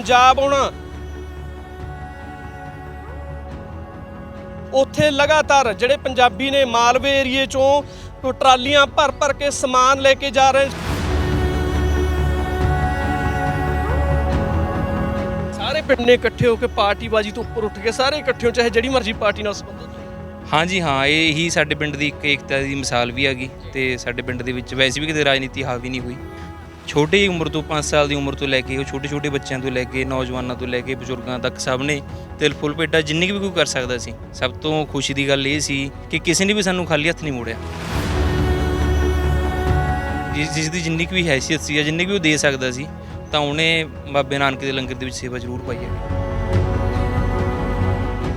ਪੰਜਾਬ ਹੁਣ ਉੱਥੇ ਲਗਾਤਾਰ ਜਿਹੜੇ ਪੰਜਾਬੀ ਨੇ ਮਾਲਵੇ ਏਰੀਏ ਚੋਂ ਟਰਾਲੀਆਂ ਭਰ ਭਰ ਕੇ ਸਮਾਨ ਲੈ ਕੇ ਜਾ ਰਹੇ ਸਾਰੇ ਪਿੰਡ ਨੇ ਇਕੱਠੇ ਹੋ ਕੇ ਪਾਰਟੀਬਾਜ਼ੀ ਤੋਂ ਉੱਪਰ ਉੱਠ ਕੇ ਸਾਰੇ ਇਕੱਠੇ ਹੋ ਚਾਹੇ ਜਿਹੜੀ ਮਰਜ਼ੀ ਪਾਰਟੀ ਨਾਲ ਸੰਬੰਧਿਤ ਹਾਂਜੀ, ਹਾਂ, ਇਹ ਹੀ ਸਾਡੇ ਪਿੰਡ ਦੀ ਇੱਕ ਏਕਤਾ ਦੀ ਮਿਸਾਲ ਵੀ ਹੈਗੀ ਤੇ ਸਾਡੇ ਪਿੰਡ ਦੇ ਵਿੱਚ ਵੈਸੇ ਵੀ ਕਿਤੇ ਰਾਜਨੀਤੀ ਹਾਵੀ ਨਹੀਂ ਹੋਈ। ਛੋਟੀ ਉਮਰ ਤੋਂ 5 ਸਾਲ ਦੀ ਉਮਰ ਤੋਂ ਲੈ ਕੇ, ਉਹ ਛੋਟੇ ਛੋਟੇ ਬੱਚਿਆਂ ਤੋਂ ਲੈ ਕੇ, ਨੌਜਵਾਨਾਂ ਤੋਂ ਲੈ ਕੇ, ਬਜ਼ੁਰਗਾਂ ਤੱਕ ਸਭ ਨੇ ਤਿਲ ਫੁੱਲ ਭੇਟਾ ਜਿੰਨੀ ਕੁ ਵੀ ਕੋਈ ਕਰ ਸਕਦਾ ਸੀ। ਸਭ ਤੋਂ ਖੁਸ਼ੀ ਦੀ ਗੱਲ ਇਹ ਸੀ ਕਿ ਕਿਸੇ ਨੇ ਵੀ ਸਾਨੂੰ ਖਾਲੀ ਹੱਥ ਨਹੀਂ ਮੋੜਿਆ। ਜਿਸ ਜਿਸ ਦੀ ਜਿੰਨੀ ਕੁ ਵੀ ਹੈਸੀਅਤ ਸੀ ਜਾਂ ਜਿੰਨੀ ਕੁ ਉਹ ਦੇ ਸਕਦਾ ਸੀ, ਤਾਂ ਉਹਨੇ ਬਾਬੇ ਨਾਨਕ ਦੇ ਲੰਗਰ ਦੇ ਵਿੱਚ ਸੇਵਾ ਜ਼ਰੂਰ ਪਾਈ ਹੈ।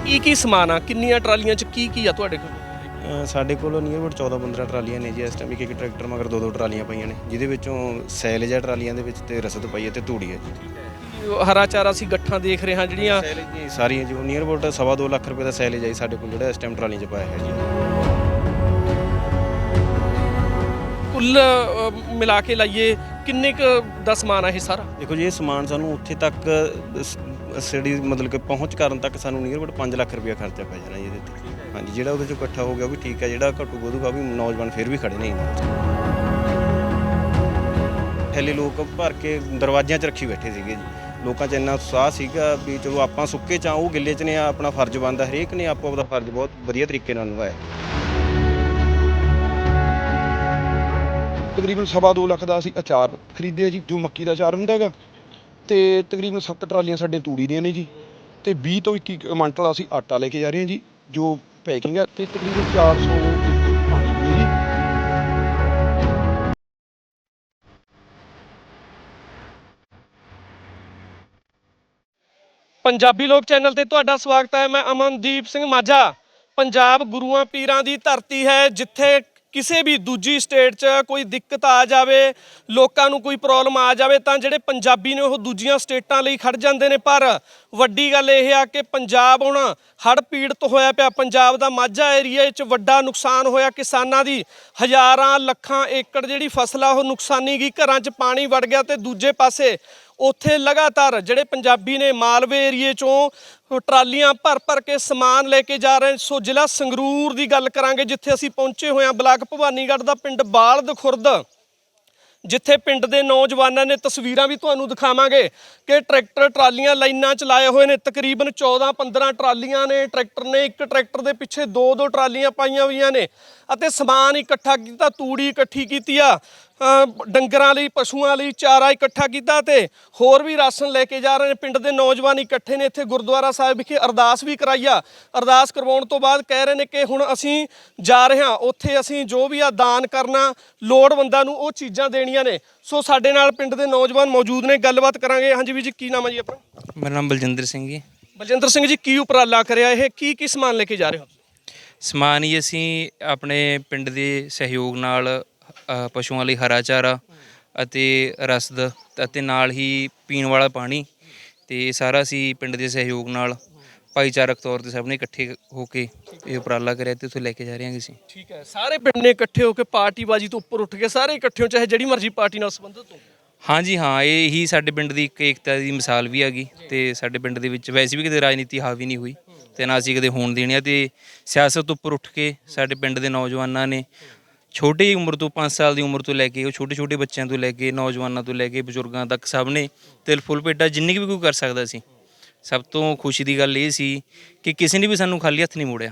ਕੀ ਕੀ ਸਮਾਨ ਆ? ਕਿੰਨੀਆਂ ਟਰਾਲੀਆਂ 'ਚ ਕੀ ਕੀ ਆ ਤੁਹਾਡੇ ਕੋਲ? ਸਾਡੇ ਕੋਲ ਨੀਅਰ ਅਬਾਊਟ 14 15 ਟਰਾਲੀਆਂ ਨੇ ਜੀ ਇਸ ਟਾਈਮ ਇੱਕ ਇੱਕ ਟਰੈਕਟਰ ਮਗਰ ਦੋ ਦੋ ਟਰਾਲੀਆਂ ਪਈਆਂ ਨੇ ਜਿਹਦੇ ਵਿੱਚੋਂ ਸੈਲੇਜ ਆ ਟਰਾਲੀਆਂ ਦੇ ਵਿੱਚ ਤੇ ਰਸਦ ਪਈ ਹੈ ਤੇ ਤੂੜੀ ਹੈ ਜੀ। ਹਰਾ ਚਾਰਾ ਸੀ ਗੱਠਾਂ ਦੇਖ ਰਹੇ ਹਾਂ ਜਿਹੜੀਆਂ ਸੈਲੇਜ ਜੀ ਸਾਰੀਆਂ ਜੀ ਨੀਅਰ ਅਬਾਊਟ ਸਵਾ ਦੋ ਲੱਖ ਰੁਪਏ ਦਾ ਸੈਲੇਜ ਜੀ ਸਾਡੇ ਕੋਲ ਜਿਹੜਾ ਇਸ ਟਾਈਮ ਟਰਾਲੀਆਂ 'ਚ ਪਾਇਆ ਹੈ ਜੀ। ਕੁੱਲ ਮਿਲਾ ਕੇ ਲਾਈਏ ਕਿੰਨੇ ਕੁ ਦਾ ਸਮਾਨ ਆ ਇਹ ਸਾਰਾ? ਦੇਖੋ ਜੀ ਇਹ ਸਮਾਨ ਸਾਨੂੰ ਉੱਥੇ ਤੱਕ ਸੜੀ ਮਤਲਬ ਕਿ ਪਹੁੰਚ ਕਰਨ ਤੱਕ ਸਾਨੂੰ ਨੀਅਰ ਅਬਾਊਟ 5 ਲੱਖ ਰੁਪਏ ਖਰਚਾ ਪੈ ਜਾਣਾ ਜੀ ਇਹਦੇ ਤੇ। ਹਾਂਜੀ, ਜਿਹੜਾ ਉਹਦੇ ਚੋਂ ਇਕੱਠਾ ਹੋ ਗਿਆ ਉਹ ਵੀ ਠੀਕ ਹੈ, ਜਿਹੜਾ ਘੱਟੂ ਵਧੂਗਾ ਵੀ ਨੌਜਵਾਨ ਫਿਰ ਵੀ ਖੜੇ ਨੇ ਜੀ ਥੈਲੇ ਲੋਕ ਭਰ ਕੇ ਦਰਵਾਜ਼ਿਆਂ 'ਚ ਰੱਖੀ ਬੈਠੇ ਸੀਗੇ ਜੀ। ਲੋਕਾਂ 'ਚ ਇੰਨਾ ਉਤਸ਼ਾਹ ਸੀਗਾ ਵੀ ਚਲੋ ਆਪਾਂ ਸੁੱਕੇ 'ਚ ਉਹ ਗਿੱਲੇ 'ਚ ਨੇ ਆਪਣਾ ਫਰਜ਼ ਬਣਦਾ, ਹਰੇਕ ਨੇ ਆਪੋ ਆਪਦਾ ਫਰਜ਼ ਬਹੁਤ ਵਧੀਆ ਤਰੀਕੇ ਨਾਲ ਨਿਭਾਇਆ। ਤਕਰੀਬਨ ਸਵਾ ਦੋ ਲੱਖ ਦਾ ਅਸੀਂ ਅਚਾਰ ਖਰੀਦਿਆ ਜੀ, ਜੋ ਮੱਕੀ ਦਾ ਅਚਾਰ ਹੁੰਦਾ ਹੈਗਾ। ਤੇ ਤਕਰੀਬਨ 7 ਟਰਾਲੀਆਂ ਸਾਡੇ ਤੂੜੀ ਦੀਆਂ ਨੇ ਜੀ। ਤੇ 20 ਤੋਂ 21 ਕੁਇੰਟਲ ਅਸੀਂ ਆਟਾ ਲੈ ਕੇ ਜਾ ਰਹੇ ਹਾਂ ਜੀ, ਜੋ ਪੈਕਿੰਗ ਹੈ ਤੇ ਤਕਰੀਬਨ 400 ਪਾਣੀ ਦੀ ਪੰਜਾਬੀ ਲੋਕ ਚੈਨਲ ਤੇ ਤੁਹਾਡਾ ਸਵਾਗਤ ਹੈ। ਮੈਂ ਅਮਨਦੀਪ ਸਿੰਘ ਮਾਝਾ। ਪੰਜਾਬ ਗੁਰੂਆਂ ਪੀਰਾਂ ਦੀ ਧਰਤੀ ਹੈ, ਜਿੱਥੇ ਕਿਸੇ ਵੀ ਦੂਜੀ ਸਟੇਟ 'ਚ ਕੋਈ ਦਿੱਕਤ ਆ ਜਾਵੇ, ਲੋਕਾਂ ਨੂੰ ਕੋਈ ਪ੍ਰੋਬਲਮ ਆ ਜਾਵੇ, ਤਾਂ ਜਿਹੜੇ ਪੰਜਾਬੀ ਨੇ ਉਹ ਦੂਜੀਆਂ ਸਟੇਟਾਂ ਲਈ ਖੜ ਜਾਂਦੇ ਨੇ। ਪਰ ਵੱਡੀ ਗੱਲ ਇਹ ਆ ਕਿ ਪੰਜਾਬ ਹੁਣ ਹੜ੍ਹ ਪੀੜਤ ਹੋਇਆ ਪਿਆ। ਪੰਜਾਬ ਦਾ ਮਾਝਾ ਏਰੀਆ 'ਚ ਵੱਡਾ ਨੁਕਸਾਨ ਹੋਇਆ। ਕਿਸਾਨਾਂ ਦੀ ਹਜ਼ਾਰਾਂ ਲੱਖਾਂ ਏਕੜ ਜਿਹੜੀ ਫਸਲ ਆ, ਉਹ ਨੁਕਸਾਨੀ ਗਈ। ਘਰਾਂ 'ਚ ਪਾਣੀ ਵੜ ਗਿਆ ਤੇ ਦੂਜੇ ਪਾਸੇ ਉੱਥੇ ਲਗਾਤਾਰ ਜਿਹੜੇ ਪੰਜਾਬੀ ਨੇ ਮਾਲਵੇ ਏਰੀਏ ਚੋਂ ਟਰਾਲੀਆਂ ਭਰ ਭਰ ਕੇ ਸਮਾਨ ਲੈ ਕੇ ਜਾ ਰਹੇ ਸੋ ਜ਼ਿਲ੍ਹਾ ਸੰਗਰੂਰ ਦੀ ਗੱਲ ਕਰਾਂਗੇ, ਜਿੱਥੇ ਅਸੀਂ ਪਹੁੰਚੇ ਹੋਏ ਹਾਂ ਬਲਾਕ ਭਵਾਨੀਗੜ੍ਹ ਦਾ ਪਿੰਡ ਬਾਲਦ ਖੁਰਦ, ਜਿੱਥੇ ਪਿੰਡ ਦੇ ਨੌਜਵਾਨਾਂ ਨੇ ਤਸਵੀਰਾਂ ਵੀ ਤੁਹਾਨੂੰ ਦਿਖਾਵਾਂਗੇ ਕਿ ਟਰੈਕਟਰ ਟਰਾਲੀਆਂ ਲਾਈਨਾਂ ਚ ਲਾਏ ਹੋਏ ਨੇ। ਤਕਰੀਬਨ 14 15 ਟਰਾਲੀਆਂ ਨੇ, ਟਰੈਕਟਰ ਨੇ ਇੱਕ ਟਰੈਕਟਰ ਦੇ ਪਿੱਛੇ ਦੋ ਦੋ ਟਰਾਲੀਆਂ ਪਾਈਆਂ ਹੋਈਆਂ ਨੇ ਅਤੇ ਸਮਾਨ ਇਕੱਠਾ ਕੀਤਾ, ਤੂੜੀ ਇਕੱਠੀ ਕੀਤੀ ਆ। ਡੰਗਰਾਂ ਲਈ ਪਸ਼ੂਆਂ ਲਈ ਚਾਰਾ ਇਕੱਠਾ ਕੀਤਾ ਤੇ ਹੋਰ ਵੀ ਰਾਸ਼ਨ ਲੈ ਕੇ ਜਾ ਰਹੇ ਨੇ। ਪਿੰਡ ਦੇ ਨੌਜਵਾਨ ਇਕੱਠੇ ਨੇ ਇੱਥੇ ਗੁਰਦੁਆਰਾ ਸਾਹਿਬ ਵਿਖੇ ਅਰਦਾਸ ਵੀ ਕਰਾਈ ਆ। ਅਰਦਾਸ ਕਰਵਾਉਣ ਤੋਂ ਬਾਅਦ ਕਹਿ ਰਹੇ ਨੇ ਕਿ ਹੁਣ ਅਸੀਂ ਜਾ ਰਹੇ ਹਾਂ। ਉੱਥੇ ਅਸੀਂ ਜੋ ਵੀ ਆ ਦਾਨ ਕਰਨਾ ਲੋੜਵੰਦਾਂ ਨੂੰ ਉਹ ਚੀਜ਼ਾਂ ਦੇਣੀਆਂ ਨੇ। ਸੋ ਸਾਡੇ ਨਾਲ ਪਿੰਡ ਦੇ ਨੌਜਵਾਨ ਮੌਜੂਦ ਨੇ। ਗੱਲਬਾਤ ਕਰਾਂਗੇ। ਹਾਂਜੀ ਵੀ ਜੀ ਕੀ ਨਾਮ ਹੈ ਜੀ ਆਪਣਾ? ਮੇਰਾ ਨਾਮ ਬਲਜਿੰਦਰ ਸਿੰਘ ਜੀ। ਬਲਜਿੰਦਰ ਸਿੰਘ ਜੀ ਕੀ ਉਪਰਾਲਾ ਕਰਿਆ ਇਹ? ਕੀ ਕੀ ਸਮਾਨ ਲੈ ਕੇ ਜਾ ਰਹੇ ਹੋ? ਸਮਾਨ ਹੀ ਅਸੀਂ ਆਪਣੇ ਪਿੰਡ ਦੇ ਸਹਿਯੋਗ ਨਾਲ ਅ, ਪਸ਼ੂਆਂ ਲਈ ਹਰਾ ਚਾਰਾ ਅਤੇ ਰਸਦ ਅਤੇ ਨਾਲ ਹੀ ਪੀਣ ਵਾਲਾ ਪਾਣੀ ਤੇ ਇਹ ਸਾਰਾ ਅਸੀਂ ਪਿੰਡ ਦੇ ਸਹਿਯੋਗ ਨਾਲ ਭਾਈਚਾਰਕ ਤੌਰ ਤੇ ਸਭ ਨੇ ਇਕੱਠੇ ਹੋ ਕੇ ਇਹ ਉਪਰਾਲਾ ਕਰਿਆ ਤੇ ਉੱਥੇ ਲੈ ਕੇ ਜਾ ਰਹੇ ਹਾਂ ਅਸੀਂ। ਠੀਕ ਹੈ। ਸਾਰੇ ਪਿੰਡ ਨੇ ਇਕੱਠੇ ਹੋ ਕੇ ਪਾਰਟੀਬਾਜ਼ੀ ਤੋਂ ਉੱਪਰ ਉੱਠ ਕੇ ਸਾਰੇ ਇਕੱਠੇ ਹੋ ਚਾਹੇ ਜਿਹੜੀ ਮਰਜ਼ੀ ਪਾਰਟੀ ਨਾਲ ਸੰਬੰਧਿਤ ਹੋ ਹਾਂਜੀ ਹਾਂ ਇਹ ਹੀ ਸਾਡੇ ਪਿੰਡ ਦੀ ਇੱਕ ਏਕਤਾ ਦੀ ਮਿਸਾਲ ਵੀ ਹੈਗੀ ਤੇ ਸਾਡੇ ਪਿੰਡ ਦੇ ਵਿੱਚ ਵੈਸੇ ਵੀ ਕਿਤੇ ਰਾਜਨੀਤੀ ਹਾਵੀ ਨਹੀਂ ਹੋਈ ਤੇ ਨਾ ਅਸੀਂ ਕਦੇ ਹੋਣ ਦੇਣੀ ਆ ਤੇ ਸਿਆਸਤ ਉੱਪਰ ਉੱਠ ਕੇ ਸਾਡੇ ਪਿੰਡ ਦੇ ਨੌਜਵਾਨਾਂ ਨੇ ਛੋਟੀ ਉਮਰ ਤੋਂ 5 ਸਾਲ ਦੀ ਉਮਰ ਤੋਂ ਲੈ ਕੇ ਉਹ ਛੋਟੇ ਛੋਟੇ ਬੱਚਿਆਂ ਤੋਂ ਲੈ ਕੇ ਨੌਜਵਾਨਾਂ ਤੋਂ ਲੈ ਕੇ ਬਜ਼ੁਰਗਾਂ ਤੱਕ ਸਭ ਨੇ ਤਿਲ ਫੁੱਲ ਭੇਟਾ ਜਿੰਨੀ ਵੀ ਕੋਈ ਕਰ ਸਕਦਾ ਸੀ। ਸਭ ਤੋਂ ਖੁਸ਼ੀ ਦੀ ਗੱਲ ਇਹ ਸੀ ਕਿ ਕਿਸੇ ਨੇ ਵੀ ਸਾਨੂੰ ਖਾਲੀ ਹੱਥ ਨਹੀਂ ਮੋੜਿਆ।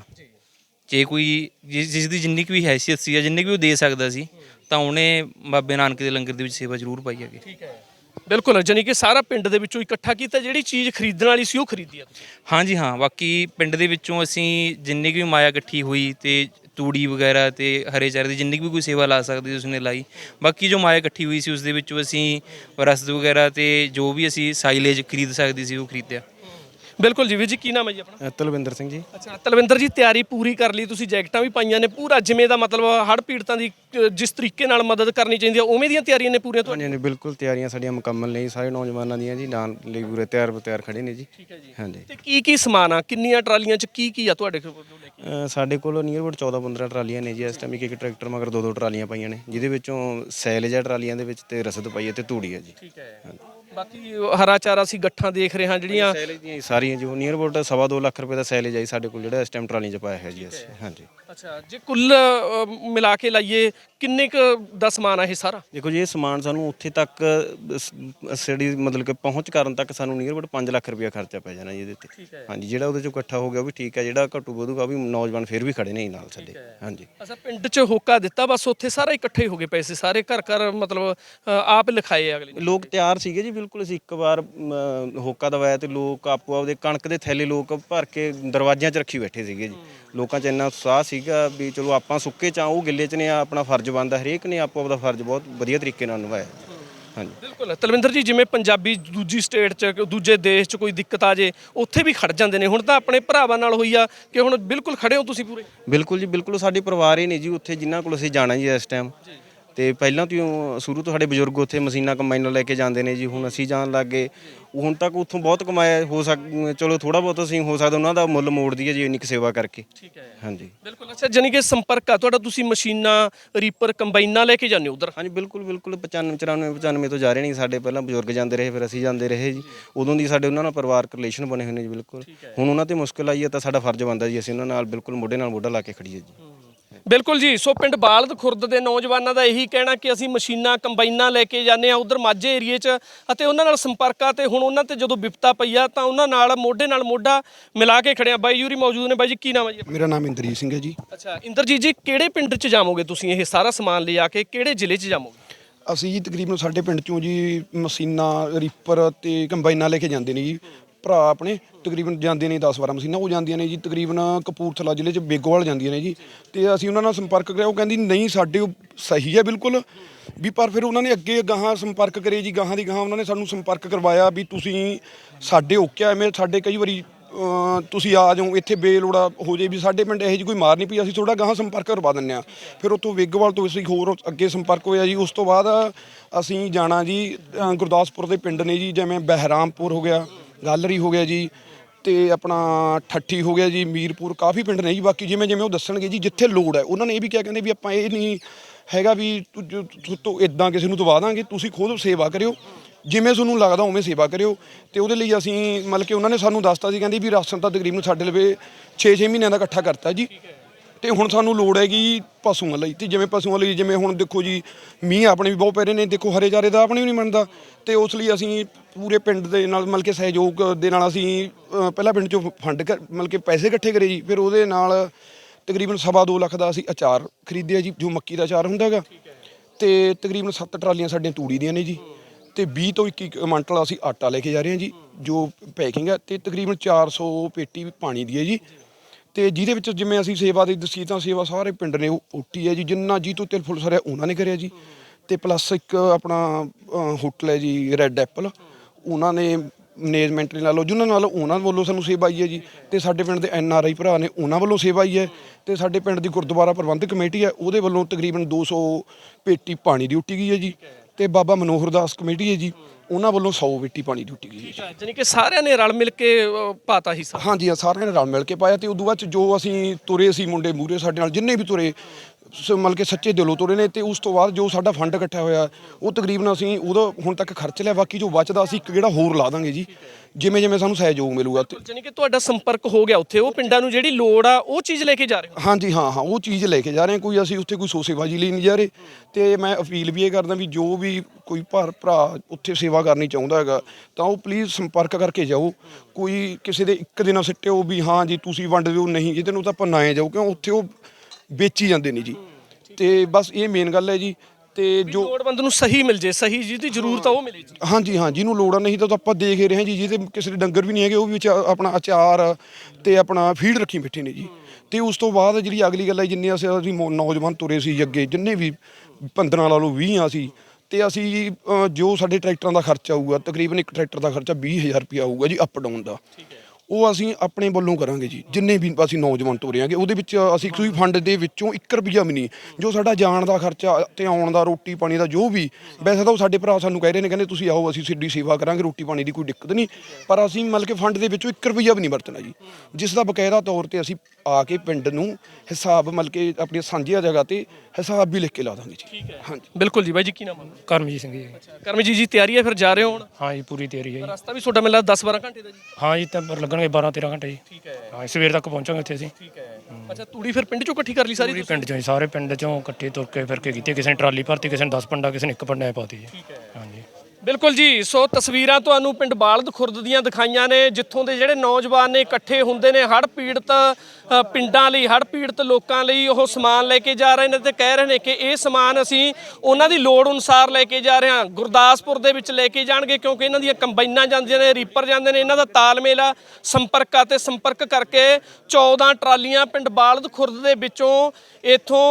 ਜੇ ਕੋਈ ਜਿਸ ਦੀ ਜਿੰਨੀ ਵੀ ਹੈਸੀਅਤ ਸੀ ਜਾਂ ਜਿੰਨੀ ਵੀ ਉਹ ਦੇ ਸਕਦਾ ਸੀ ਤਾਂ ਉਹਨੇ ਬਾਬੇ ਨਾਨਕ ਦੇ ਲੰਗਰ ਦੇ ਵਿੱਚ ਸੇਵਾ ਜ਼ਰੂਰ ਪਾਈ ਹੈਗੀ। ਠੀਕ ਹੈ। ਬਿਲਕੁਲ ਜਾਨੀ ਕਿ ਸਾਰਾ ਪਿੰਡ ਦੇ ਵਿੱਚੋਂ ਇਕੱਠਾ ਕੀਤਾ ਜਿਹੜੀ ਚੀਜ਼ ਖਰੀਦਣ ਵਾਲੀ ਸੀ ਉਹ ਖਰੀਦੀ ਆ ਤੁਸੀਂ। ਹਾਂਜੀ ਹਾਂ ਬਾਕੀ ਪਿੰਡ ਦੇ ਵਿੱਚੋਂ ਅਸੀਂ ਜਿੰਨੀ ਵੀ ਮਾਇਆ ਇਕੱਠੀ ਹੋਈ ਤੇ ਤੂੜੀ ਵਗੈਰਾ ਤੇ ਹਰੇ ਚਾਰੇ ਦੀ ਜਿੰਨੀ ਕੁ ਵੀ ਕੋਈ ਸੇਵਾ ਲਾ ਸਕਦੀ ਉਸਨੇ ਲਾਈ। ਬਾਕੀ ਜੋ ਮਾਇਆ ਇਕੱਠੀ ਹੋਈ ਸੀ ਉਸ ਦੇ ਵਿੱਚੋਂ ਅਸੀਂ ਰਸਦ ਵਗੈਰਾ ਤੇ ਜੋ ਵੀ ਅਸੀਂ ਸਾਈਲੇਜ ਖਰੀਦ ਸਕਦੀ ਸੀ ਉਹ ਖਰੀਦਿਆ। ਬਿਲਕੁਲ ਜੀ ਵੀਰ ਜੀ ਕੀ ਨਾਮ ਹੈ ਜੀ ਆਪਣਾ? ਤਲਵਿੰਦਰ ਸਿੰਘ ਜੀ। ਅੱਛਾ ਤਲਵਿੰਦਰ ਜੀ ਤਿਆਰੀ ਪੂਰੀ ਕਰ ਲਈ ਤੁਸੀਂ ਜੈਕਟਾਂ ਵੀ ਪਾਈਆਂ ਨੇ ਪੂਰਾ ਜਿਵੇਂ ਦਾ ਮਤਲਬ ਹੜ੍ਹ ਪੀੜਤਾਂ ਦੀ ਜਿਸ ਤਰੀਕੇ ਨਾਲ ਮਦਦ ਕਰਨੀ ਚਾਹੀਦੀ ਹੈ ਉਵੇਂ ਦੀਆਂ ਤਿਆਰੀਆਂ ਨੇ ਪੂਰੀਆਂ ਹਾਂਜੀ ਹਾਂਜੀ ਬਿਲਕੁਲ ਤਿਆਰੀਆਂ ਸਾਡੀਆਂ ਮੁਕੰਮਲ ਨੇ ਸਾਰੇ ਨੌਜਵਾਨਾਂ ਦੀਆਂ ਜੀ ਨਾਲ ਲਈ ਪੂਰੇ ਤਿਆਰ ਤਿਆਰ ਖੜੇ ਨੇ ਜੀ। ਠੀਕ ਹੈ ਜੀ। ਹਾਂਜੀ। ਤੇ ਕੀ ਕੀ ਸਮਾਨ ਆ ਕਿੰਨੀਆਂ ਟਰਾਲੀਆਂ 'ਚ ਕੀ ਕੀ ਆ ਤੁਹਾਡੇ ਕੋਲ? ਸਾਡੇ ਕੋਲ ਨੀਅਰ ਅਬਾਊਟ 14 15 ਟਰਾਲੀਆਂ ਨੇ ਜੀ ਇਸ ਟਾਈਮ ਇੱਕ ਇੱਕ ਟਰੈਕਟਰ ਮਗਰ ਦੋ ਦੋ ਟਰਾਲੀਆਂ ਪਾਈਆਂ ਨੇ ਜਿਹਦੇ ਵਿੱਚੋਂ ਸੈਲਜ ਆ ਟਰਾਲੀਆਂ ਦੇ ਵਿੱਚ ਤੇ ਰਸਦ ਪਾਈ ਹੈ ਤੇ ਤੂੜੀ ਹੈ ਜੀ। ਠੀਕ ਹੈ। ਬਾਕੀ ਹਰਾ ਚਾਰਾ ਅਸੀਂ ਗੱਠਾਂ ਦੇਖ ਰਹੇ ਹਾਂ ਜਿਹੜੀਆਂ। ਸੈਲਜ ਦੀਆਂ ਜੀ ਸਾਰੀਆਂ ਜੋ ਨੀਅਰ ਅਬਾਊਟ ਸਵਾ ਦੋ ਲੱਖ ਰੁਪਏ ਦਾ ਸੈਲਜ ਆਈ ਸਾਡੇ ਕੋਲ ਜਿਹੜਾ ਇਸ ਟਾਈਮ ਟਰਾਲੀਆਂ 'ਚ ਪਾਇਆ ਹੈ ਜੀ ਅਸੀਂ। ਹਾਂਜੀ। ਅੱਛਾ ਜੇ ਕੁੱਲ ਅ, ਮਿਲਾ ਕੇ ਲਾਈਏ ਕਿੰਨੇ ਕ ਦਾ ਸਮਾਨ ਆ ਇਹ ਸਾਰਾ? ਦੇਖੋ ਜੀ ਇਹ ਸਮਾਨ ਸਾਨੂੰ ਉੱਥੇ ਤੱਕ ਸੜੀ ਮਤਲਬ ਕਿ ਪਹੁੰਚ ਕਰਨ ਤੱਕ ਸਾਨੂੰ ਨੀਅਰ ਅਬਾਊਟ 5 ਲੱਖ ਰੁਪਏ ਖਰਚਾ ਪੈ ਜਾਣਾ ਜੀ ਇਹਦੇ ਤੇ ਹਾਂਜੀ ਜਿਹੜਾ ਉਹਦੇ ਚੋਂ ਇਕੱਠਾ ਹੋ ਗਿਆ ਉਹ ਵੀ ਠੀਕ ਹੈ ਜਿਹੜਾ ਘਟੂ ਵਧੂਗਾ ਉਹ ਵੀ ਨੌਜਵਾਨ ਫਿਰ ਵੀ ਖੜੇ ਨੇ ਜੀ ਨਾਲ ਸਾਡੇ। ਹਾਂਜੀ। ਅੱਛਾ ਪਿੰਡ 'ਚ ਹੋਕਾ ਦਿੱਤਾ ਬਸ ਉੱਥੇ ਸਾਰਾ ਇਕੱਠੇ ਹੋ ਗਏ ਪੈਸੇ ਸਾਰੇ ਘਰ ਘਰ ਮਤਲਬ ਅ, ਆਪ ਲਿਖਾਏ ਅਗਲੇ ਨੇ। ਲੋਕ ਤਿਆਰ ਸੀਗੇ ਜੀ ਬਿਲਕੁਲ ਅਸੀਂ ਇੱਕ ਵਾਰ ਅਮ, ਹੋਕਾ ਦਵਾਇਆ ਤੇ ਲੋਕ ਆਪੋ ਆਪਦੇ ਕਣਕ ਦੇ ਥੈਲੇ ਲੋਕ ਭਰ ਕੇ ਦਰਵਾਜ਼ਿਆਂ 'ਚ ਰੱਖੀ ਬੈਠੇ ਸੀਗੇ ਜੀ। ਲੋਕਾਂ 'ਚ ਇੰਨਾ ਉਤਸ਼ਾਹ ਸੀਗਾ ਵੀ ਚਲੋ ਆਪਾਂ ਸੁੱਕੇ 'ਚ ਆ ਉਹ ਗਿੱਲੇ 'ਚ ਨੇ ਆਪਣਾ ਫਰਜ਼ ਬਣਦਾ ਹਰੇਕ ਨੇ ਆਪੋ ਆਪਦਾ ਫਰਜ਼ ਬਹੁਤ ਵਧੀਆ ਤਰੀਕੇ ਨਾਲ ਨਿਭਾਇਆ। ਹਾਂਜੀ। ਬਿਲਕੁਲ। ਤਲਵਿੰਦਰ ਜੀ ਜਿਵੇਂ ਪੰਜਾਬੀ ਦੂਜੀ ਸਟੇਟ 'ਚ ਦੂਜੇ ਦੇਸ਼ 'ਚ ਕੋਈ ਦਿੱਕਤ ਆ ਜੇ ਉੱਥੇ ਵੀ ਖੜ ਜਾਂਦੇ ਨੇ। ਹੁਣ ਤਾਂ ਆਪਣੇ ਭਰਾਵਾਂ ਨਾਲ ਹੋਈ ਆ ਕਿ ਹੁਣ ਬਿਲਕੁਲ ਖੜੇ ਹੋ ਤੁਸੀਂ ਪੂਰੇ? ਬਿਲਕੁਲ ਜੀ ਬਿਲਕੁਲ ਸਾਡੇ ਪਰਿਵਾਰ ਹੀ ਨੇ ਜੀ ਉੱਥੇ ਜਿਨ੍ਹਾਂ ਕੋਲ ਅਸੀਂ ਜਾਣਾ ਜੀ ਇਸ ਟਾਈਮ ਤੇ ਪਹਿਲਾਂ ਤੋਂ ਸ਼ੁਰੂ ਤੋਂ ਸਾਡੇ ਬਜ਼ੁਰਗ ਉੱਥੇ ਮਸ਼ੀਨਾਂ ਕੰਬਾਈਨਾਂ ਲੈ ਕੇ ਜਾਂਦੇ ਨੇ ਜੀ ਹੁਣ ਅਸੀਂ ਜਾਣ ਲੱਗ ਗਏ। ਹੁਣ ਤੱਕ ਉੱਥੋਂ ਬਹੁਤ ਕਮਾਇਆ ਹੋ ਸਕ ਚਲੋ ਥੋੜਾ ਬਹੁਤ ਅਸੀਂ ਹੋ ਸਕਦਾ ਉਹਨਾਂ ਦਾ ਮੁੱਲ ਮੋੜ ਦਈਏ ਜੀ ਇੰਨੀ ਕੁ ਸੇਵਾ ਕਰਕੇ। ਠੀਕ ਹੈ। ਹਾਂਜੀ। ਬਿਲਕੁਲ। ਅੱਛਾ ਜਾਨੀ ਕਿ ਸੰਪਰਕ ਆ ਤੁਹਾਡਾ ਤੁਸੀਂ ਮਸ਼ੀਨਾਂ ਰੀਪਰ ਕੰਬਾਈਨਾਂ ਲੈ ਕੇ ਜਾਂਦੇ ਹੋ ਉਧਰ? ਹਾਂਜੀ ਬਿਲਕੁਲ ਬਿਲਕੁਲ। 95 94 95 ਤੋਂ ਜਾ ਰਹੇ ਨੇ ਜੀ ਸਾਡੇ ਪਹਿਲਾਂ ਬਜ਼ੁਰਗ ਜਾਂਦੇ ਰਹੇ ਫਿਰ ਅਸੀਂ ਜਾਂਦੇ ਰਹੇ ਜੀ। ਉਦੋਂ ਦੀ ਸਾਡੇ ਉਹਨਾਂ ਨਾਲ ਪਰਿਵਾਰਕ ਰਿਲੇਸ਼ਨ ਬਣੇ ਹੋਏ ਨੇ ਜੀ ਬਿਲਕੁਲ। ਹੁਣ ਉਹਨਾਂ ਤੇ ਮੁਸ਼ਕਲ ਆਈ ਹੈ ਤਾਂ ਸਾਡਾ ਫਰਜ਼ ਬਣਦਾ ਜੀ ਅਸੀਂ ਉਹਨਾਂ ਨਾਲ ਬਿਲਕੁਲ ਮੋਢੇ ਨਾਲ ਮੋਢਾ ਲਾ ਕੇ ਖੜੀਏ ਜੀ। ਬਿਲਕੁਲ ਜੀ ਸੋ ਪਿੰਡ ਬਾਲਦ ਖੁਰਦ ਦੇ ਨੌਜਵਾਨਾਂ ਦਾ ਇਹੀ ਕਹਿਣਾ ਕਿ ਅਸੀਂ ਮਸ਼ੀਨਾਂ ਕੰਬਾਈਨਾਂ ਲੈ ਕੇ ਜਾਂਦੇ ਆ ਉਧਰ ਮਾਝੇ ਏਰੀਏ 'ਚ ਅਤੇ ਉਹਨਾਂ ਨਾਲ ਸੰਪਰਕ ਤੇ ਹੁਣ ਉਹਨਾਂ ਤੇ ਜਦੋਂ ਵਿਪਤਾ ਪਈ ਆ ਤਾਂ ਉਹਨਾਂ ਨਾਲ ਮੋਢੇ ਨਾਲ ਮੋਢਾ ਮਿਲਾ ਕੇ ਖੜਿਆ ਬਾਈ ਯੂਰੀ ਮੌਜੂਦ ਨੇ ਬਾਈ ਜੀ ਕੀ ਨਾਮ ਹੈ ਜੀ ਮੇਰਾ ਨਾਮ ਇੰਦਰੀਤ ਸਿੰਘ ਹੈ ਜੀ। ਅੱਛਾ ਇੰਦਰਜੀਤ ਜੀ ਕਿਹੜੇ ਪਿੰਡ 'ਚ ਜਾਵੋਗੇ ਤੁਸੀਂ ਇਹ ਸਾਰਾ ਸਮਾਨ ਲਿਆ ਕੇ? ਕਿਹੜੇ ਜ਼ਿਲ੍ਹੇ 'ਚ ਜਾਵੋਗੇ? ਅਸੀਂ ਜੀ ਤਕਰੀਬਨ ਸਾਡੇ ਪਿੰਡ ਚੋਂ ਜੀ ਮਸ਼ੀਨਾਂ ਰੀਪਰ ਤੇ ਕੰਬਾਈਨਾਂ ਲੈ ਕੇ ਜਾਂਦੇ ਨੇ ਜੀ। ਭਰਾ ਆਪਣੇ ਤਕਰੀਬਨ ਜਾਂਦੇ ਨੇ 10 12 ਮਸ਼ੀਨਾਂ, ਉਹ ਜਾਂਦੀਆਂ ਨੇ ਜੀ, ਤਕਰੀਬਨ ਕਪੂਰਥਲਾ ਜ਼ਿਲ੍ਹੇ 'ਚ ਬੇਗੋਵਾਲ ਜਾਂਦੀਆਂ ਨੇ ਜੀ। ਤੇ ਅਸੀਂ ਉਹਨਾਂ ਨਾਲ ਸੰਪਰਕ ਕਰਿਆ, ਉਹ ਕਹਿੰਦੀ ਨਹੀਂ, ਸਾਡੇ ਉਹ ਸਹੀ ਹੈ ਬਿਲਕੁਲ। ਵੀ ਪਰ ਫਿਰ ਉਹਨਾਂ ਨੇ ਅੱਗੇ ਗਾਹਾਂ ਸੰਪਰਕ ਕਰੇ ਜੀ ਗਾਹਾਂ ਦੀ ਗਾਹਾਂ ਉਹਨਾਂ ਨੇ ਸਾਨੂੰ ਸੰਪਰਕ ਕਰਵਾਇਆ ਵੀ ਤੁਸੀਂ ਸਾਡੇ ਓਕਿਆ ਐਵੇਂ ਸਾਡੇ ਕਈ ਵਾਰੀ ਤੁਸੀਂ ਆ ਜਾਓ, ਇੱਥੇ ਬੇਲੋੜਾ ਹੋ ਜੇ ਵੀ ਸਾਡੇ ਪਿੰਡ ਇਹੋ ਜਿਹੀ ਕੋਈ ਮਾਰ ਨਹੀਂ ਪਈ, ਅਸੀਂ ਥੋੜਾ ਗਾਹਾਂ ਸੰਪਰਕ ਕਰਵਾ ਦਿੰਨੇ ਆ ਫਿਰ ਉੱਥੋਂ ਵਿਗਵਾਲ ਤੋਂ ਅਸੀਂ ਹੋਰ ਅੱਗੇ ਸੰਪਰਕ ਹੋਇਆ ਜੀ, ਉਸ ਤੋਂ ਬਾਅਦ ਅਸੀਂ ਜਾਣਾ ਜੀ ਗੁਰਦਾਸਪੁਰ ਦੇ ਪਿੰਡ ਨੇ ਜੀ, ਜਿਵੇਂ ਬਹਿਰਾਮਪੁਰ ਹੋ ਗਿਆ ਗਾਲਰੀ ਹੋ ਗਿਆ ਜੀ ਤੇ ਆਪਣਾ ਠੱਠੀ ਹੋ ਗਿਆ ਜੀ, ਮੀਰਪੁਰ ਕਾਫੀ ਪਿੰਡ ਨੇ ਜੀ, ਬਾਕੀ ਜਿਵੇਂ ਜਿਵੇਂ ਉਹ ਦੱਸਣਗੇ ਜੀ, ਜਿੱਥੇ ਲੋੜ ਹੈ, ਉਹਨਾਂ ਨੇ ਇਹ ਵੀ ਕਿਹਾ ਕਹਿੰਦੇ ਵੀ ਆਪਾਂ ਇਹ ਨਹੀਂ ਹੈਗਾ ਵੀ ਤੋਂ ਇਦਾਂ ਕਿਸੇ ਨੂੰ ਦਵਾ ਦਾਂਗੇ, ਤੁਸੀਂ ਖੁਦ ਸੇਵਾ ਕਰਿਓ, ਜਿਵੇਂ ਤੁਹਾਨੂੰ ਲੱਗਦਾ ਉਵੇਂ ਸੇਵਾ ਕਰਿਓ, ਤੇ ਉਹਦੇ ਲਈ ਅਸੀਂ ਮਤਲਬ ਕਿ ਉਹਨਾਂ ਨੇ ਸਾਨੂੰ ਦੱਸਤਾ ਸੀ, ਕਹਿੰਦੇ ਵੀ ਰਾਸ਼ਨ ਤਾਂ ਤਕਰੀਬਨ ਸਾਡੇ ਲਵੇ 6-6 ਮਹੀਨਿਆਂ ਦਾ ਇਕੱਠਾ ਕਰਤਾ ਜੀ। ਤੇ ਹੁਣ ਸਾਨੂੰ ਲੋੜ ਹੈਗੀ ਪਸ਼ੂਆਂ ਲਈ ਤੇ ਜਿਵੇਂ ਪਸ਼ੂਆਂ ਲਈ ਜਿਵੇਂ ਹੁਣ ਦੇਖੋ ਜੀ, ਮੀਂਹ ਆਪਣੇ ਵੀ ਬਹੁਤ ਪੈ ਰਹੇ ਨੇ, ਦੇਖੋ ਹਰੇ ਚਾਰੇ ਦਾ ਆਪਣੇ ਵੀ ਨਹੀਂ ਮੰਨਦਾ ਤੇ ਉਸ ਲਈ ਅਸੀਂ ਪੂਰੇ ਪਿੰਡ ਦੇ ਨਾਲ ਮਤਲਬ ਕਿ ਸਹਿਯੋਗ ਦੇ ਨਾਲ ਅਸੀਂ ਪਹਿਲਾਂ ਪਿੰਡ ਚੋਂ ਫੰਡ ਕਰ- ਮਤਲਬ ਕਿ ਪੈਸੇ ਇਕੱਠੇ ਕਰੇ ਜੀ, ਫਿਰ ਉਹਦੇ ਨਾਲ ਤਕਰੀਬਨ ਸਵਾ ਦੋ ਲੱਖ ਦਾ ਅਸੀਂ ਅਚਾਰ ਖਰੀਦਿਆ ਜੀ, ਜੋ ਮੱਕੀ ਦਾ ਅਚਾਰ ਹੁੰਦਾ ਹੈਗਾ ਤੇ ਤਕਰੀਬਨ 7 ਟਰਾਲੀਆਂ ਸਾਡੀਆਂ ਤੂੜੀ ਦੀਆਂ ਨੇ ਜੀ ਤੇ 20 ਤੋਂ 21 ਕੁਇੰਟਲ ਅਸੀਂ ਆਟਾ ਲੈ ਕੇ ਜਾ ਰਹੇ ਹਾਂ ਜੀ, ਜੋ ਪੈਕਿੰਗ ਹੈ ਤੇ ਤਕਰੀਬਨ 400 ਪੇਟੀ ਪਾਣੀ ਦੀ ਹੈ ਜੀ। ਤੇ ਜਿਹਦੇ ਵਿੱਚ ਜਿਵੇਂ ਅਸੀਂ ਸੇਵਾ ਦੀ ਦਸੀ ਤਾਂ ਸੇਵਾ ਸਾਰੇ ਪਿੰਡ ਨੇ ਉਹ ਓਟੀ ਹੈ ਜੀ, ਜਿੰਨਾ ਜੀ ਤੋਂ ਤਿਲ ਫੁੱਲ ਸਰਿਆ ਉਹਨਾਂ ਨੇ ਕਰਿਆ ਜੀ। ਤੇ ਪਲੱਸ ਇੱਕ ਆਪਣਾ ਹੋਟਲ ਹੈ ਜੀ ਰੈੱਡ ਐਪਲ ਉਹਨਾਂ ਨੇ ਮੈਨੇਜਮੈਂਟ ਨੇ ਲਾ ਲਓ, ਜਿਨ੍ਹਾਂ ਨਾਲ ਉਹਨਾਂ ਵੱਲੋਂ ਸਾਨੂੰ ਸੇਵਾ ਆਈ ਹੈ ਜੀ। ਤੇ ਸਾਡੇ ਪਿੰਡ ਦੇ ਐਨ ਆਰ ਆਈ ਭਰਾ ਨੇ ਉਹਨਾਂ ਵੱਲੋਂ ਸੇਵਾ ਆਈ ਹੈ। ਤੇ ਸਾਡੇ ਪਿੰਡ ਦੀ ਗੁਰਦੁਆਰਾ ਪ੍ਰਬੰਧਕ ਕਮੇਟੀ ਹੈ, ਉਹਦੇ ਵੱਲੋਂ ਤਕਰੀਬਨ 200 ਪੇਟੀ ਪਾਣੀ ਦੀ ਉੱਟੀ ਗਈ ਹੈ ਜੀ। ਤੇ ਬਾਬਾ ਮਨੋਹਰ ਦਾਸ ਕਮੇਟੀ ਹੈ ਜੀ ਉਹਨਾਂ ਵੱਲੋਂ 100 ਪੇਟੀ ਪਾਣੀ ਉੱਟੀ ਗਈ ਹੈ ਜੀ। ਜਾਨੀ ਕਿ ਸਾਰਿਆਂ ਨੇ ਰਲ ਮਿਲ ਕੇ ਅ, ਪਾਤਾ ਹਿੱਸਾ। ਹਾਂਜੀ ਹਾਂ ਸਾਰਿਆਂ ਨੇ ਰਲ ਮਿਲ ਕੇ ਪਾਇਆ ਤੇ ਉਦੋਂ ਬਾਅਦ 'ਚ ਜੋ ਅਸੀਂ ਤੁਰੇ ਸੀ ਮੁੰਡੇ ਮੂਰੇ ਸਾਡੇ ਨਾਲ ਜਿੰਨੇ ਵੀ ਤੁਰੇ ਮਤਲਬ ਕਿ ਸੱਚੇ ਦਿਲੋਂ ਤੁਰੇ ਨੇ ਤੇ ਉਸ ਤੋਂ ਬਾਅਦ ਜੋ ਸਾਡਾ ਫੰਡ ਇਕੱਠਾ ਹੋਇਆ ਉਹ ਤਕਰੀਬਨ ਅਸੀਂ ਉਹਦਾ ਹੁਣ ਤੱਕ ਖਰਚ ਲਿਆ ਬਾਕੀ ਜੋ ਬਚਦਾ ਅਸੀਂ ਇੱਕ ਜਿਹੜਾ ਹੋਰ ਲਾ ਦਾਂਗੇ ਜੀ ਜਿਵੇਂ ਜਿਵੇਂ ਸਾਨੂੰ ਸਹਿਯੋਗ ਮਿਲੂਗਾ ਤੇ ਜਾਨੀ ਕਿ ਤੁਹਾਡਾ ਸੰਪਰਕ ਹੋ ਗਿਆ ਉੱਥੇ ਉਹ ਪਿੰਡਾਂ ਨੂੰ ਜਿਹੜੀ ਲੋੜ ਆ ਉਹ ਚੀਜ਼ ਲੈ ਕੇ ਜਾ ਰਹੇ ਹੋ? ਹਾਂਜੀ ਹਾਂ ਹਾਂ ਉਹ ਚੀਜ਼ ਲੈ ਕੇ ਜਾ ਰਹੇ ਹਾਂ ਕੋਈ ਅਸੀਂ ਉੱਥੇ ਕੋਈ ਸੋਸੇਬਾਜ਼ੀ ਲਈ ਨਹੀਂ ਜਾ ਰਹੇ ਤੇ ਮੈਂ ਅਪੀਲ ਵੀ ਇਹ ਕਰਦਾ ਵੀ ਜੋ ਵੀ ਕੋਈ ਭਰ ਭਰਾ ਉੱਥੇ ਸੇਵਾ ਕਰਨੀ ਚਾਹੁੰਦਾ ਹੈਗਾ ਤਾਂ ਉਹ ਪਲੀਜ਼ ਸੰਪਰਕ ਕਰਕੇ ਜਾਓ ਕੋਈ ਕਿਸੇ ਦੇ ਇੱਕ ਦਿਨ ਸਿੱਟਿਓ ਵੀ ਹਾਂ ਜੀ ਤੁਸੀਂ ਵੰਡ ਦਿਓ ਨਹੀਂ ਜਿਹਦੇ ਨੂੰ ਤਾਂ ਆਪਾਂ ਨਾ ਜਾਓ ਕਿਉਂ? ਉੱਥੇ ਉਹ ਵੇਚੀ ਜਾਂਦੇ ਨੇ ਜੀ। ਤੇ ਬਸ ਇਹ ਮੇਨ ਗੱਲ ਹੈ ਜੀ। ਤੇ ਜੋ ਲੋੜਵੰਦ ਨੂੰ ਸਹੀ ਮਿਲ ਜੇ ਸਹੀ ਜਿਹਦੀ ਜ਼ਰੂਰਤ ਆ ਉਹ ਮਿਲੇ ਜੀ। ਹਾਂਜੀ ਹਾਂ ਜਿਹਨੂੰ ਲੋੜ ਆ ਨਹੀਂ ਤਾਂ ਆਪਾਂ ਦੇਖ ਹੀ ਰਹੇ ਹਾਂ ਜੀ ਜਿਹਦੇ ਕਿਸੇ ਦੇ ਡੰਗਰ ਵੀ ਨਹੀਂ ਹੈਗੇ ਉਹ ਵੀ ਵਿਚਾ- ਆਪਣਾ ਅਚਾਰ ਤੇ ਆਪਣਾ ਫੀਡ ਰੱਖੀ ਬੈਠੇ ਨੇ ਜੀ। ਤੇ ਉਸ ਤੋਂ ਬਾਅਦ ਜਿਹੜੀ ਅਗਲੀ ਗੱਲ ਹੈ ਜਿੰਨੇ ਅਸੀਂ ਅਸੀਂ ਮੋ- ਨੌਜਵਾਨ ਤੁਰੇ ਸੀ ਅੱਗੇ ਜਿੰਨੇ ਵੀ 15 ਲਾ ਲਓ 20 ਆ ਸੀ ਤੇ ਅਸੀਂ ਅ, ਜੋ ਸਾਡੇ ਟਰੈਕਟਰਾਂ ਦਾ ਖਰਚਾ ਆਊਗਾ ਤਕਰੀਬਨ ਇੱਕ ਟਰੈਕਟਰ ਦਾ ਖਰਚਾ 20000 ਰੁਪਇਆ ਆਊਗਾ ਜੀ ਅਪ ਡਾਊਨ ਦਾ। ਉਹ ਅਸੀਂ ਆਪਣੇ ਵੱਲੋਂ ਕਰਾਂਗੇ ਜੀ ਜਿੰਨੇ ਵੀ ਅਸੀਂ ਨੌਜਵਾਨ ਤੋਰਿਆਂਗੇ ਉਹਦੇ ਵਿੱਚ ਅਸੀਂ ਕੋਈ ਫੰਡ ਦੇ ਵਿੱਚੋਂ 1 ਰੁਪਿਆ ਵੀ ਨਹੀਂ ਜੋ ਸਾਡਾ ਜਾਣ ਦਾ ਖਰਚਾ ਤੇ ਆਉਣ ਦਾ ਰੋਟੀ ਪਾਣੀ ਦਾ ਜੋ ਵੀ ਵੈਸੇ ਤਾਂ ਉਹ ਸਾਡੇ ਭਰਾ ਸਾਨੂੰ ਕਹਿ ਰਹੇ ਨੇ ਕਹਿੰਦੇ ਤੁਸੀਂ ਆਓ ਅਸੀਂ ਸਿੱਧੀ ਸੇਵਾ ਕਰਾਂਗੇ ਰੋਟੀ ਪਾਣੀ ਦੀ ਕੋਈ ਦਿੱਕਤ ਨਹੀਂ ਪਰ ਅਸੀਂ ਮਤਲਬ ਕਿ ਫੰਡ ਦੇ ਵਿੱਚੋਂ 1 ਰੁਪਿਆ ਵੀ ਨਹੀਂ ਵਰਤਣਾ ਜੀ। ਜਿਸ ਦਾ ਬਕਾਇਦਾ ਤੌਰ ਤੇ ਅਸੀਂ ਆ ਕੇ ਪਿੰਡ ਨੂੰ ਹਿਸਾਬ ਮਤਲਬ ਕਿ ਆਪਣੀ ਸਾਂਝੀਆਂ ਜਗ੍ਹਾ ਤੇ ਹਿਸਾਬ ਵੀ ਲਿਖ ਕੇ ਲਾ ਦਾਂਗੇ ਜੀ। ਹਾਂਜੀ। ਬਿਲਕੁਲ ਜੀ ਬਾਈ ਜੀ ਕੀ ਨਾਮ ਹੈ ਕਰਮਜੀਤ ਸਿੰਘ ਜੀ। ਕਰਮਜੀਤ ਜੀ ਤਿਆਰੀ ਹੈ ਫਿਰ ਜਾ ਰਹੇ ਹੋ ਹੁਣ? ਹਾਂ ਜੀ ਪੂਰੀ ਤਿਆਰੀ ਹੈ ਜੀ। ਰਸਤਾ ਵੀ ਤੁਹਾਡਾ ਮੈਨੂੰ ਲੱਗਦਾ 10 12 ਘੰਟੇ ਦਾ ਜੀ? ਹਾਂ ਜੀ ਤਾਂ ਲੱਗਣਗੇ 12 13 ਘੰਟੇ ਜੀ। ਠੀਕ ਹੈ। ਹਾਂ ਸਵੇਰ ਤੱਕ ਪਹੁੰਚਾਂਗੇ ਉੱਥੇ ਅਸੀਂ। ਠੀਕ ਹੈ। ਅੱਛਾ ਤੂੜੀ ਫਿਰ ਪਿੰਡ ਚੋਂ ਇਕੱਠੀ ਕਰ ਲਈ ਸਾਰੀ ਪੂਰੀ ਪਿੰਡ ਚੋਂ ਜੀ ਸਾਰੇ ਪਿੰਡ ਚੋਂ ਇਕੱਠੇ ਤੁਰ ਕੇ ਫਿਰ ਕੇ ਕੀਤੇ। ਕਿਸੇ ਨੇ ਟਰਾਲੀ ਭਰਤੀ ਕਿਸੇ ਨੇ 10 ਪੰਡਾ ਕਿਸੇ ਨੇ ਇੱਕ ਪੰਡਾ ਪਾਤੀ ਜੀ। ਠੀਕ ਹੈ। ਹਾਂ ਜੀ ਬਿਲਕੁਲ ਜੀ ਸੋ ਤਸਵੀਰਾਂ ਤੁਹਾਨੂੰ ਪਿੰਡ ਬਾਲਦ ਖੁਰਦ ਦੀਆਂ ਦਿਖਾਈਆਂ ਨੇ ਜਿੱਥੋਂ ਦੇ ਜਿਹੜੇ ਨੌਜਵਾਨ ਨੇ ਇਕੱਠੇ ਹੁੰਦੇ ਨੇ ਹੜ੍ਹ ਪੀੜਤ ਅ, ਪਿੰਡਾਂ ਲਈ ਹੜ੍ਹ ਪੀੜਤ ਲੋਕਾਂ ਲਈ ਉਹ ਸਮਾਨ ਲੈ ਕੇ ਜਾ ਰਹੇ ਨੇ ਤੇ ਕਹਿ ਰਹੇ ਨੇ ਕਿ ਇਹ ਸਮਾਨ ਅਸੀਂ ਉਹਨਾਂ ਦੀ ਲੋੜ ਅਨੁਸਾਰ ਲੈ ਕੇ ਜਾ ਰਹੇ ਹਾਂ। ਗੁਰਦਾਸਪੁਰ ਦੇ ਵਿੱਚ ਲੈ ਕੇ ਜਾਣਗੇ ਕਿਉਂਕਿ ਇਹਨਾਂ ਦੀਆਂ ਕੰਬਾਈਨਾਂ ਜਾਂਦੀਆਂ ਨੇ ਰੀਪਰ ਜਾਂਦੇ ਨੇ ਇਹਨਾਂ ਦਾ ਤਾਲਮੇਲ ਆ ਸੰਪਰਕ ਆ ਤੇ ਸੰਪਰਕ ਕਰਕੇ 14 ਟਰਾਲੀਆਂ ਪਿੰਡ ਬਾਲਦ ਖੁਰਦ ਦੇ ਵਿੱਚੋਂ ਇੱਥੋਂ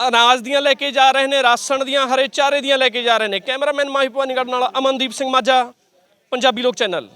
ਅਨਾਜ ਦੀਆਂ ਲੈ ਕੇ ਜਾ ਰਹੇ ਨੇ, ਰਾਸ਼ਨ ਦੀਆਂ, ਹਰੇ ਚਾਰੇ ਦੀਆਂ ਲੈ ਕੇ ਜਾ ਰਹੇ ਨੇ। ਕੈਮਰਾਮੈਨ ਮਾਹੀ ਭਵਾਨੀਗੜ੍ਹ ਨਾਲ ਅਮਨਦੀਪ ਸਿੰਘ ਮਾਝਾ, ਪੰਜਾਬੀ ਲੋਕ ਚੈਨਲ।